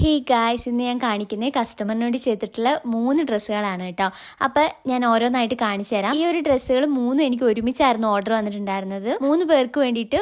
Hey guys ഇന്ന് ഞാൻ കാണിക്കുന്നത് കസ്റ്റമറിന് വേണ്ടി ചെയ്തിട്ടുള്ള മൂന്ന് ഡ്രസ്സുകളാണ് കേട്ടോ. അപ്പോൾ ഞാൻ ഓരോന്നായിട്ട് കാണിച്ചു തരാം. ഈ ഒരു ഡ്രസ്സുകൾ മൂന്നും എനിക്ക് ഒരുമിച്ചായിരുന്നു ഓർഡർ വന്നിട്ടുണ്ടായിരുന്നത്. മൂന്ന് പേർക്ക് വേണ്ടിയിട്ട്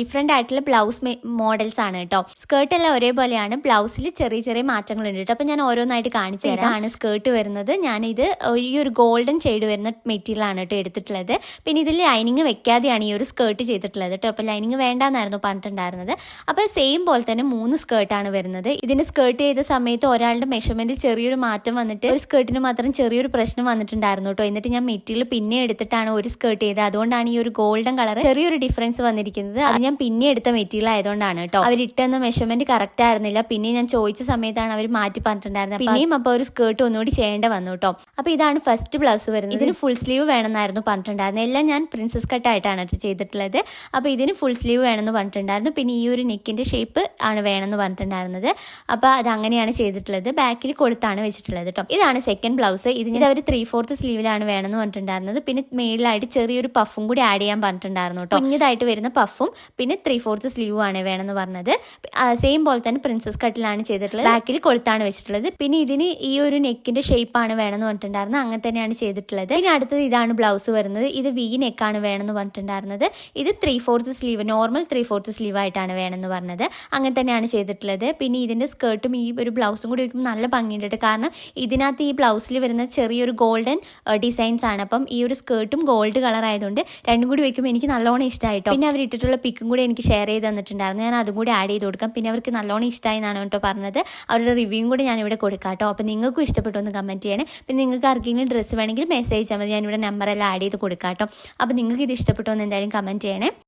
ഡിഫറെന്റ് ആയിട്ടുള്ള ബ്ലൗസ് മോഡൽസ് ആണ് കേട്ടോ. സ്കേർട്ട് എല്ലാം ഒരേപോലെയാണ്. ബ്ലൗസിൽ ചെറിയ ചെറിയ മാറ്റങ്ങളുണ്ട് കേട്ടോ. അപ്പോൾ ഞാൻ ഓരോന്നായിട്ട് കാണിച്ചു തരാം. ഇതാണ് സ്കേർട്ട് വരുന്നത്. ഞാനിത് ഈ ഒരു ഗോൾഡൻ ഷെയ്ഡ് വരുന്ന മെറ്റീരിയലാണ് കേട്ടോ എടുത്തിട്ടുള്ളത്. പിന്നെ ഇതിൽ ലൈനിങ് വെക്കാതെയാണ് ഈ ഒരു സ്കേർട്ട് ചെയ്തിട്ടുള്ളത് കേട്ടോ. അപ്പോൾ ലൈനിങ് വേണ്ടെന്നായിരുന്നു പറഞ്ഞിട്ടുണ്ടായിരുന്നത്. അപ്പോൾ സെയിം പോലെ തന്നെ മൂന്ന് സ്കേർട്ടാണ് വരുന്നത്. ഇതിന് സ്കേർട്ട് ചെയ്ത സമയത്ത് ഒരാളുടെ മെഷർമെന്റ് ചെറിയൊരു മാറ്റം വന്നിട്ട് ഒരു സ്കേർട്ടിന് മാത്രം ചെറിയൊരു പ്രശ്നം വന്നിട്ടുണ്ടായിരുന്നു കേട്ടോ എന്നിട്ട് ഞാൻ മെറ്റീരിയൽ പിന്നെ എടുത്തിട്ടാണ് ഒരു സ്കേർട്ട് ചെയ്തത്. അതുകൊണ്ടാണ് ഈ ഒരു ഗോൾഡൻ കളർ ചെറിയൊരു ഡിഫറൻസ് വന്നിരിക്കുന്നത്. അത് ഞാൻ പിന്നെ എടുത്ത മെറ്റീരിയൽ ആയതുകൊണ്ടാണ് കേട്ടോ അവർ ഇട്ടെന്ന മെഷർമെന്റ് കറക്റ്റ് ആയിരുന്നില്ല. പിന്നെ ഞാൻ ചോദിച്ച സമയത്താണ് അവർ മാറ്റി പറഞ്ഞിട്ടുണ്ടായിരുന്നത്. പിന്നെയും അപ്പോൾ ഒരു സ്കേർട്ട് ഒന്നുകൂടി ചെയ്യേണ്ട വന്നു കേട്ടോ അപ്പോൾ ഇതാണ് ഫസ്റ്റ് ബ്ലൗസ് വരുന്നത്. ഇതിന് ഫുൾ സ്ലീവ് വേണമെന്നായിരുന്നു പറഞ്ഞിട്ടുണ്ടായിരുന്നത്. എല്ലാം ഞാൻ പ്രിൻസസ് കട്ട് കട്ടായിട്ടാണ് ചെയ്തിട്ടുള്ളത്. അപ്പോൾ ഇതിന് ഫുൾ സ്ലീവ് വേണമെന്ന് പറഞ്ഞിട്ടുണ്ടായിരുന്നു. പിന്നെ ഈ ഒരു നെക്കിന്റെ ഷേപ്പ് ആണ് വേണമെന്ന് പറഞ്ഞിട്ടുണ്ടായിരുന്നത്. അപ്പോൾ അത് അങ്ങനെയാണ് ചെയ്തിട്ടുള്ളത്. ബാക്കിൽ കൊളുത്താണ് വെച്ചിട്ടുള്ളത് കേട്ടോ ഇതാണ് സെക്കൻഡ് ബ്ലൗസ് ഇതിന് അവർ ത്രീ ഫോർത്ത് സ്ലീവിലാണ് വേണമെന്ന് പറഞ്ഞിട്ടുണ്ടായിരുന്നത്. പിന്നെ മേളിലായിട്ട് ചെറിയൊരു പഫും കൂടി ആഡ് ചെയ്യാൻ പറഞ്ഞിട്ടുണ്ടായിരുന്നു കേട്ടോ കുഞ്ഞതായിട്ട് വരുന്ന പഫും പിന്നെ ത്രീ ഫോർത്ത് സ്ലീവും ആണ് വേണമെന്ന് പറഞ്ഞത് സെയിം പോലെ തന്നെ പ്രിൻസസ് കട്ടിലാണ് ചെയ്തിട്ടുള്ളത്. ബാക്കിൽ കൊളുത്താണ് വെച്ചിട്ടുള്ളത്. പിന്നെ ഇതിന് ഈ ഒരു നെക്കിന്റെ ഷേപ്പ് ആണ് വേണമെന്ന് പറഞ്ഞിട്ടുണ്ടായിരുന്നത്. അങ്ങനെ തന്നെയാണ് ചെയ്തിട്ടുള്ളത്. പിന്നെ അടുത്തത് ഇതാണ് ബ്ലൗസ് വരുന്നത്. ഇത് വി നെക്കാണ് വേണമെന്ന് പറഞ്ഞിട്ടുണ്ടായിരുന്നത്. ഇത് three fourth sleeve normal three fourth sleeve ആയിട്ടാണ് വേണമെന്ന് പറഞ്ഞത്. അങ്ങനെ തന്നെയാണ് ചെയ്തിട്ടുള്ളത്. പിന്നെ ഇതിന്റെ സ്കേർട്ടും ഈ ഒരു ബ്ലൗസും കൂടി വയ്ക്കുമ്പോൾ നല്ല ഭംഗിയുണ്ട് കാരണം ഇതിനകത്ത് ഈ ബ്ലൗസിൽ വരുന്ന ചെറിയൊരു ഗോൾഡൻ ഡിസൈൻസ് ആണ്. അപ്പം ഈ ഒരു സ്കേർട്ടും ഗോൾഡ് കളർ ആയതുകൊണ്ട് രണ്ടും കൂടി വയ്ക്കുമ്പോൾ എനിക്ക് നല്ലോണം ഇഷ്ടമായിട്ടോ പിന്നെ അവർ ഇട്ടിട്ടുള്ള പിക്കും കൂടി എനിക്ക് ഷെയർ ചെയ്ത് തന്നിട്ടുണ്ടായിരുന്നു. ഞാൻ അതും കൂടി ആഡ് ചെയ്ത് കൊടുക്കാം. പിന്നെ അവർക്ക് നല്ലോണം ഇഷ്ടമായി എന്നാണ് കേട്ടോ പറഞ്ഞത്. അവരുടെ റിവ്യൂവും കൂടി ഞാൻ ഇവിടെ കൊടുക്കാം കേട്ടോ അപ്പോൾ നിങ്ങൾക്കും ഇഷ്ടപ്പെട്ടു ഒന്ന് കമന്റ് ചെയ്യണേ. പിന്നെ നിങ്ങൾക്ക് ആർക്കെങ്കിലും ഡ്രസ്സ് വേണമെങ്കിൽ മെസ്സേജ് ചെയ്യാൻ മതി ഞാനിവിടെ നമ്പറെല്ലാം ആഡ് ചെയ്ത് കൊടുക്കാം കേട്ടോ അപ്പോൾ നിങ്ങൾക്ക് ഇത് ഇഷ്ടപ്പെട്ടു എന്ന് എന്തായാലും കമന്റ് ചെയ്യണേ.